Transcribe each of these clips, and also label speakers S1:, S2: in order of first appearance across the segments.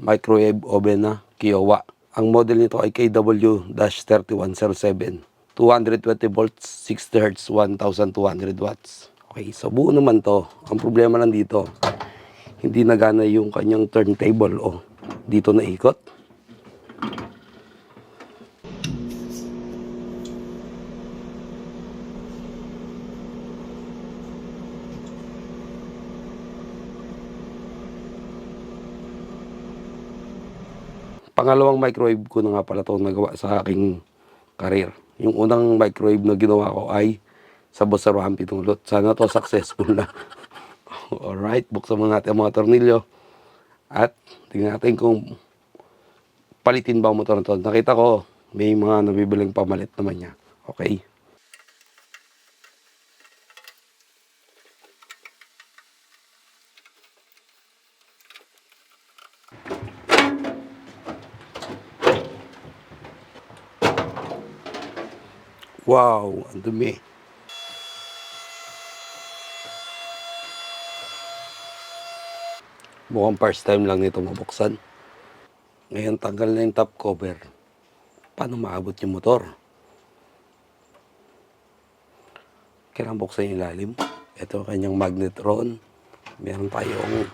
S1: microwave oven na Kiowa. Ang model nito ay KW-3107. 220 volts, 60 Hz, 1200 watts. Okay, so buo naman to. Ang problema lang dito, hindi nagana yung kanyang turntable o dito na ikot. Pangalawang microwave ko na nga pala ito nagawa sa aking career. Yung unang microwave na ginawa ko ay sa Bosarahan Pitulot. Sana to successful na. Alright, buksan muna natin ang mga tornilyo. At tingnan natin kung palitin ba ang motor na to. Nakita ko, may mga nabibiling pamalit naman niya. Okay. Wow, ang dumi. Mukhang first time lang nito mabuksan. Ngayon tanggal na yung top cover. Paano maabot yung motor? Kailangan buksan yung ilalim. Ito ang kanyang magnetron. Meron tayong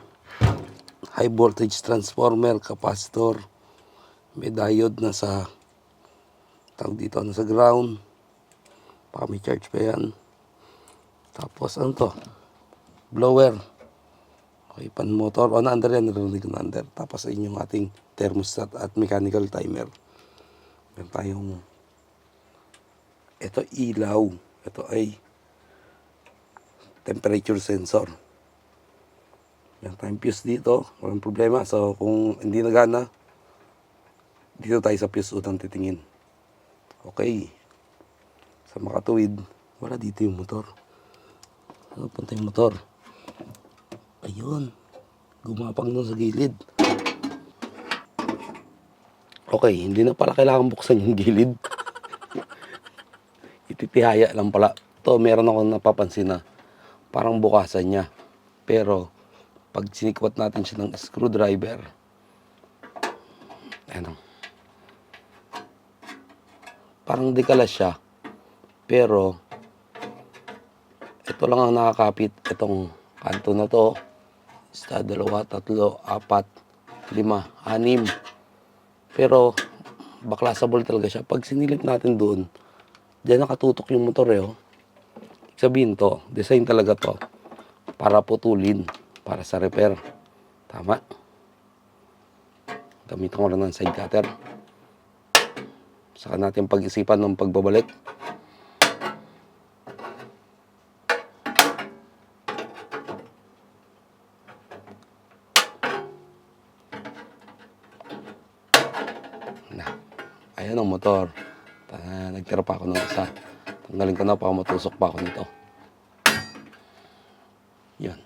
S1: high voltage transformer, capacitor. May diode na sa tawag dito na sa ground. Baka charge pa yan. Tapos ano to? Blower. Okay, pan motor. O, na-under yan. Narinig na-under. Tapos ayun yung ating thermostat at mechanical timer. Meron tayong ito ilaw. Ito ay temperature sensor. Meron tayong fuse dito. Walang problema. So, kung hindi nagana, dito tayo sa fuse unang titingin. Okay. Sa makatuwid, wala dito yung motor. Ano punta yung motor? Ayun. Gumapang doon sa gilid. Okay, hindi na pala kailangan buksan yung gilid. Ititihaya lang pala. To, meron ako napapansin na parang bukasan niya. Pero, pag sinikwat natin siya ng screwdriver, ano, parang dikalas siya. Pero, ito lang ang nakakapit. Itong kanto na to. Isa, dalawa, tatlo, apat, lima, anim. Pero, baklasable talaga siya. Pag sinilip natin doon, diyan nakatutok yung motor eh. Oh. Sabihin to, design talaga to para putulin, para sa repair. Tama. Gamitan ko lang ng side cutter. Saka natin pag-isipan ng pagbabalik. Ayan ang motor. Ta- nagtira pa ako ng isa. Tanggalin ko na pa matusok pa ako nito. Yan.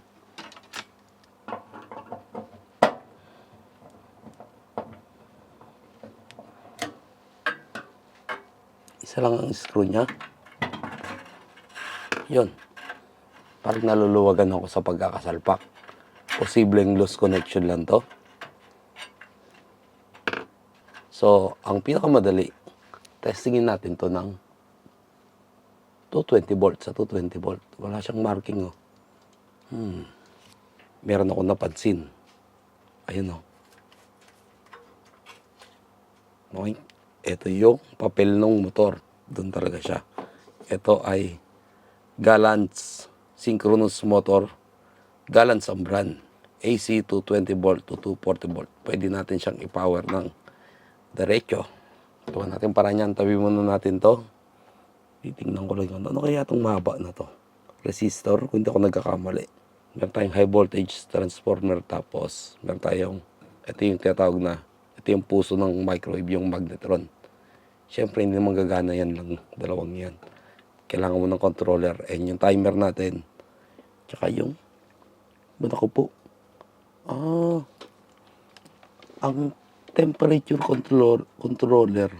S1: Isa lang ang screw niya. Yun. Parang naluluwagan ako sa pagkakasalpak. Posibleng loose connection lang to. So, ang pinakamadali, testingin natin to ng 220 volt sa 220 volt. Wala siyang marking, oh. Hmm. Meron ako napansin. Ayun, oh. Okay. Ito yung papel ng motor. Doon talaga siya. Ito ay Galant's synchronous motor. Galant's ang brand. AC 220 volt to 240 volt. Pwede natin siyang i-power ng diretso. Tuwa natin para niyan. Tabi muna natin to. Titingnan ko lang. Ano kaya itong mahaba na to? Resistor, kung hindi ako nagkakamali. Meron tayong high voltage transformer tapos meron tayong, ito yung tinatawag na, ito yung puso ng microwave, yung magnetron. Siyempre, hindi naman gagana yan lang, dalawang yan. Kailangan mo ng controller and yung timer natin. Tsaka yung, ba't ako po? Ah, ang temperature control, controller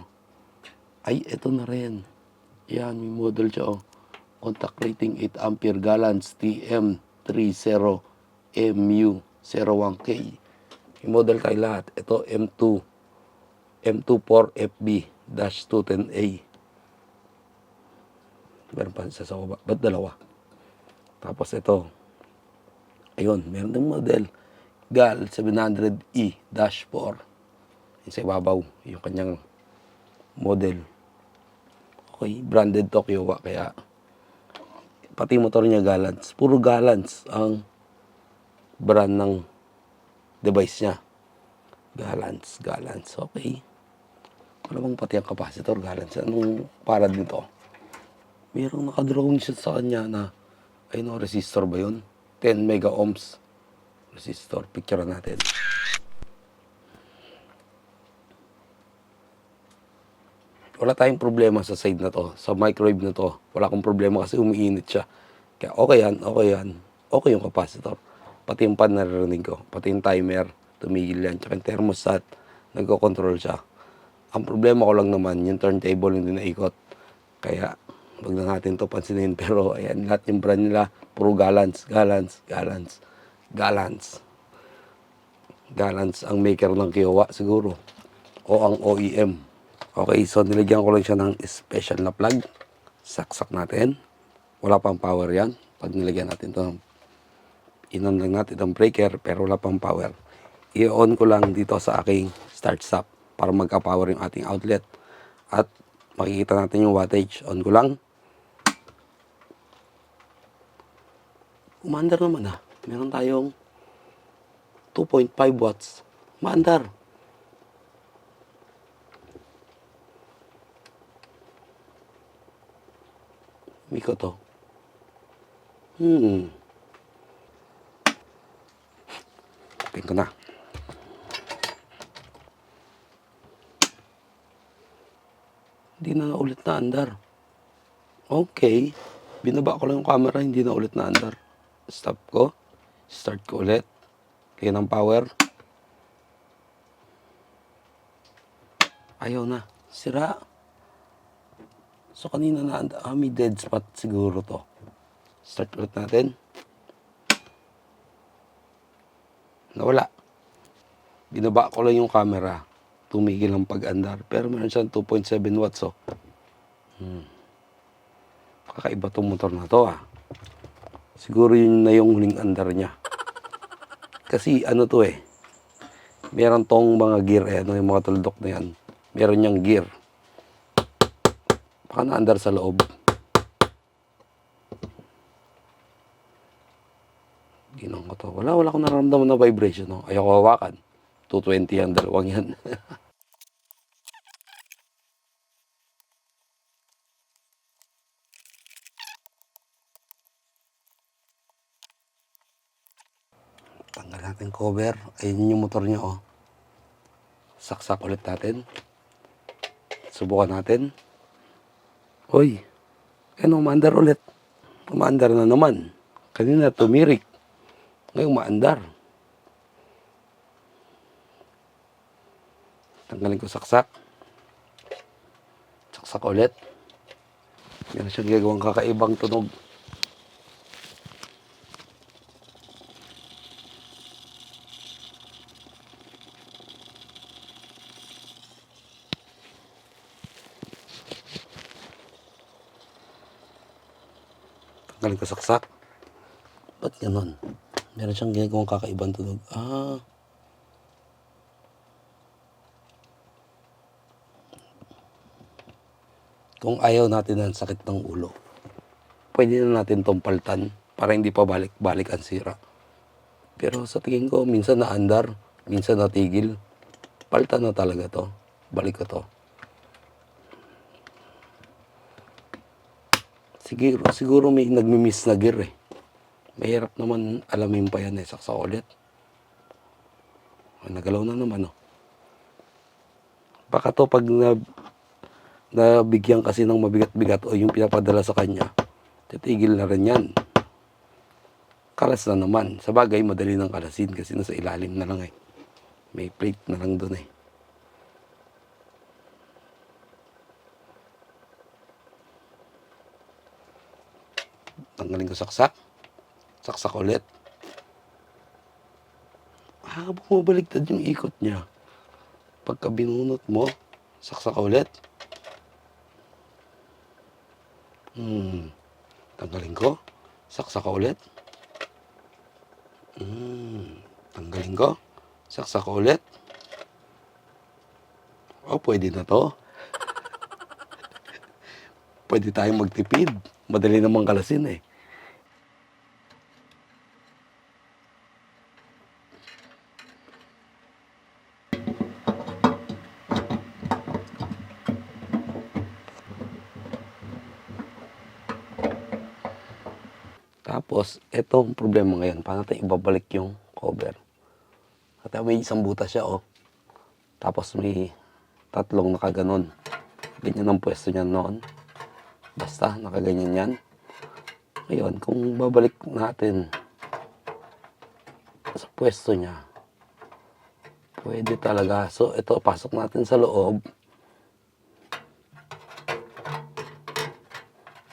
S1: ay ito na rin. Yan, may model siya. Oh. Contact rating 8 ampere gallons TM30MU01K. Yung model tayo lahat. Ito, M2. M24FB-210A. Meron pa sa baba. Ba't dalawa? Tapos ito. Ayun, meron din model. GAL 700E-4. Sa ibabaw. Yung kanyang model. Okay, branded to Kiowa. Kaya, pati motor niya Galants. Puro Galants ang brand ng device niya. Galants, Galants. Okay. Ano bang pati ang capacitor Galants? Anong para dito? Merong nakadrawing siya sa kanya na ay no, resistor ba yun? 10 mega ohms resistor. Picture natin. Wala tayong problema sa side na to. Sa microwave na to. Wala akong problema kasi umiinit siya. Kaya okay yan, okay yan. Okay yung capacitor. Pati yung pan naririnig ko. Pati yung timer. Tumigil yan. Tsaka yung thermostat. Nagko-control siya. Ang problema ko lang naman, yung turntable hindi naikot. Kaya, wag na natin to pansinin. Pero, ayan, lahat yung brand nila, puro galants, galants, galants, galants. Galants ang maker ng Kiowa siguro. O ang OEM. Okay, so nilagyan ko lang siya ng special na plug. Saksak natin. Wala pang power yan. Pag nilagyan natin to inon lang natin itong breaker pero wala pang power. I-on ko lang dito sa aking start stop para magka-power yung ating outlet. At makikita natin yung wattage. On ko lang. Umandar naman ah. Meron tayong 2.5 watts. Maandar. Miko to. Hmm. Open na. Hindi na ulit na andar. Okay. Binaba ko lang yung camera, hindi na ulit na andar. Stop ko. Start ko ulit. Kaya ng power. Ayaw na. Sira. So kanina na ah, may dead spot siguro to. Start ulit natin. Nawala. Binaba ko lang yung camera. Tumigil ang pag-andar. Pero meron siyang 2.7 watts oh. Hmm. Kakaiba tong motor na to ah. Siguro yun na yung huling andar niya. Kasi ano to eh. Meron tong mga gear eh. Ano yung mga tuldok na yan. Meron niyang gear. Baka naandar sa loob. Ginong ko to. Wala, wala akong nararamdaman na vibration. No? Ayoko hawakan. 220 ang dalawang yan. Tanggal natin cover. Ayun yung motor niya, oh. Saksak ulit natin. Subukan natin. Hoy, ano, umaandar ulit. Umaandar na naman. Kanina tumirik. Ngayon umaandar. Tanggalin ko saksak. Saksak ulit. Meron siyang gagawang kakaibang tunog. Tanggalin ko saksak. Ba't ganon? Meron siyang ginagawang kakaibang tunog. Ah. Kung ayaw natin ng sakit ng ulo, pwede na natin tong paltan para hindi pa balik-balik ang sira. Pero sa tingin ko, minsan naandar, minsan natigil. Paltan na talaga to. Balik ko to. Siguro, siguro may nagmi-miss na gear eh. Mahirap naman alamin pa yan eh. Saksa ulit. Ah, Nagalaw na naman oh. Baka to pag na, nabigyan kasi ng mabigat-bigat o yung pinapadala sa kanya, titigil na rin yan. Kalas na naman. Sa bagay, madali ng kalasin kasi nasa ilalim na lang eh. May plate na lang doon eh. Tanggalin ko saksak. Saksak ulit. Ah, bumabaliktad yung ikot niya. Pagka binunot mo, saksak ulit. Hmm. Tanggalin ko. Saksak ulit. Hmm. Tanggalin ko. Saksak ulit. Oh, pwede na to. pwede tayong magtipid. Madali namang kalasin eh. Tapos, ito ang problema ngayon. Paano natin ibabalik yung cover? At may isang butas siya, oh. Tapos may tatlong nakaganon. Ganyan ang pwesto niya noon. Basta, nakaganyan yan. Ngayon, kung babalik natin sa pwesto niya, pwede talaga. So, ito, pasok natin sa loob.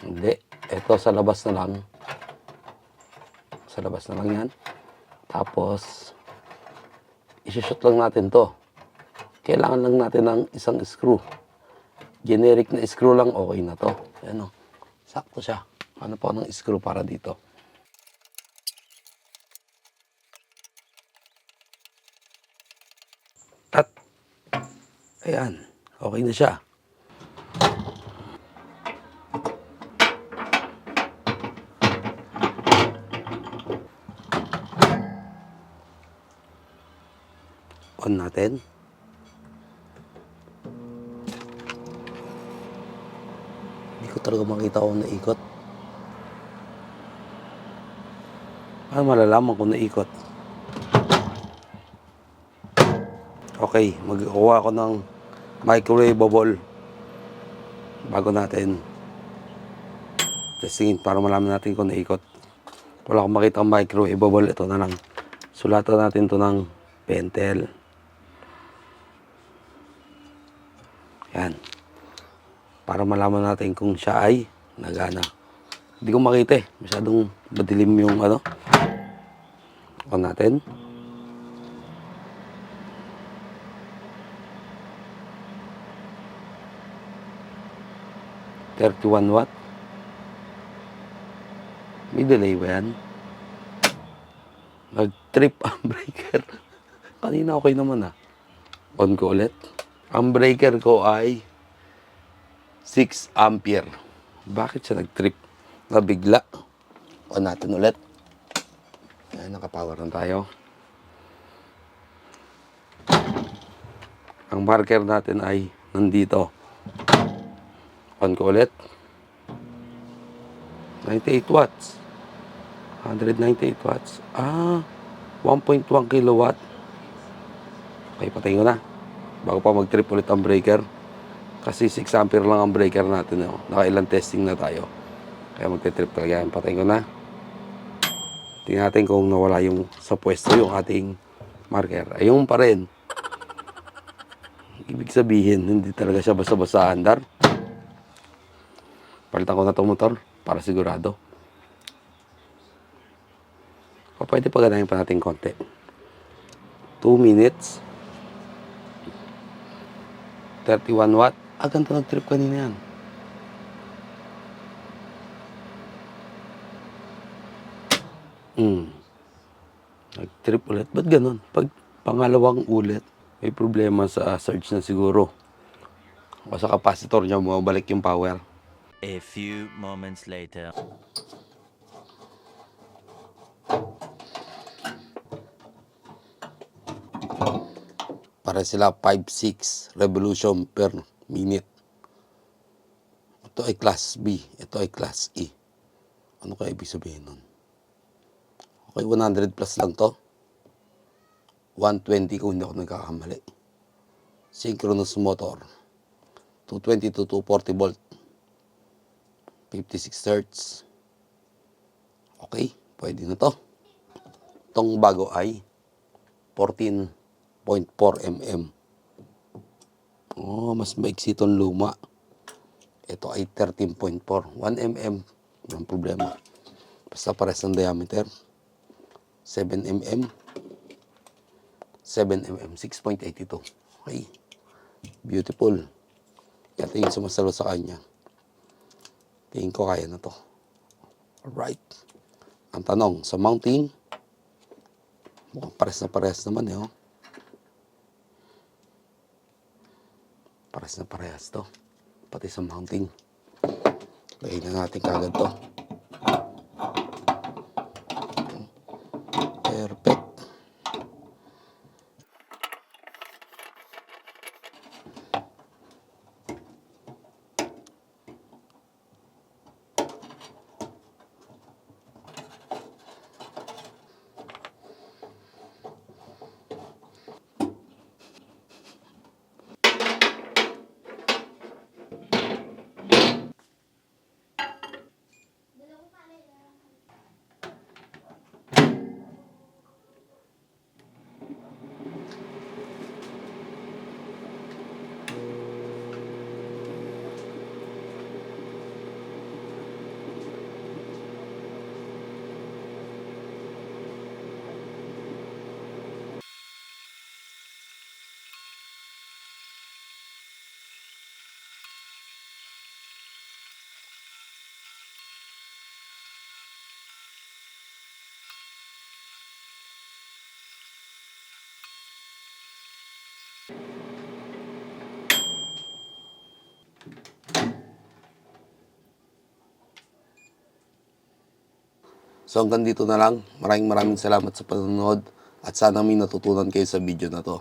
S1: Hindi. Ito, sa labas na lang. Sa labas na lang yan. Tapos, isushoot lang natin to. Kailangan lang natin ng isang screw. Generic na screw lang, okay na to. Ayan o. Sakto siya. Ano pa ng screw para dito? At, ayan. Okay na siya. On natin. Hindi ko talaga makita kung naikot. Paano malalaman kung naikot? Okay, magkukuha ako ng microwavable bago natin testingin para malaman natin kung naikot. Wala akong makita ang microwavable. Ito na lang. Sulatan natin to ng pentel. Yan. Para malaman natin kung siya ay nagana. Hindi ko makita eh. Masyadong madilim yung ano. On natin. Thirty-one watt. May delay ba yan? Nag-trip ang breaker. Kanina okay naman ah. On ko ulit. Ang breaker ko ay 6 ampere. Bakit siya nag-trip? Nabigla. On natin ulit. Ayan, nakapower na tayo. Ang marker natin ay nandito. On ko ulit. 98 watts. 198 watts. Ah, 1.1 kilowatt. Okay, patayin ko na. Bago pa mag-trip ulit ang breaker. Kasi 6 ampere lang ang breaker natin. Oh. Nakailang testing na tayo. Kaya magte-trip talaga yan. Patayin ko na. Tingnan natin kung nawala yung sa pwesto yung ating marker. Ayun pa rin. Ibig sabihin, hindi talaga siya basta-basta andar. Palitan ko na itong motor para sigurado. O pwede pa ganahin pa natin konti. 2 minutes. 31 watt. Ah, ganito nag-trip kanina yan. Hmm. Nag-trip ulit. Ba't ganun? Pag pangalawang ulit, may problema sa surge na siguro. O sa capacitor niya, bumabalik yung power.
S2: A few moments later.
S1: Para sila 5-6 revolution per minute. Ito ay class B. Ito ay class E. Ano kaya ibig sabihin nun? Okay, 100 plus lang to. 120 kung hindi ako nagkakamali. Synchronous motor. 220 to 240 volt. 56 hertz. Okay, pwede na to. Itong bago ay 14 0.4 mm. Oh, mas maiksi itong luma. Ito ay 13.4. 1 mm. Walang problema. Basta pares ng diameter. 7 mm. 7mm, 6.82. Okay. Beautiful. Ito yung sumasalo sa kanya. Tingin ko kaya na to. Alright. Ang tanong, sa mounting, mukhang pares na pares naman eh. Oh. Pares na parehas to. Pati sa mounting. Lagay na natin kagad to. So hanggang dito na lang. Maraming maraming salamat sa panonood at sana may natutunan kayo sa video na to.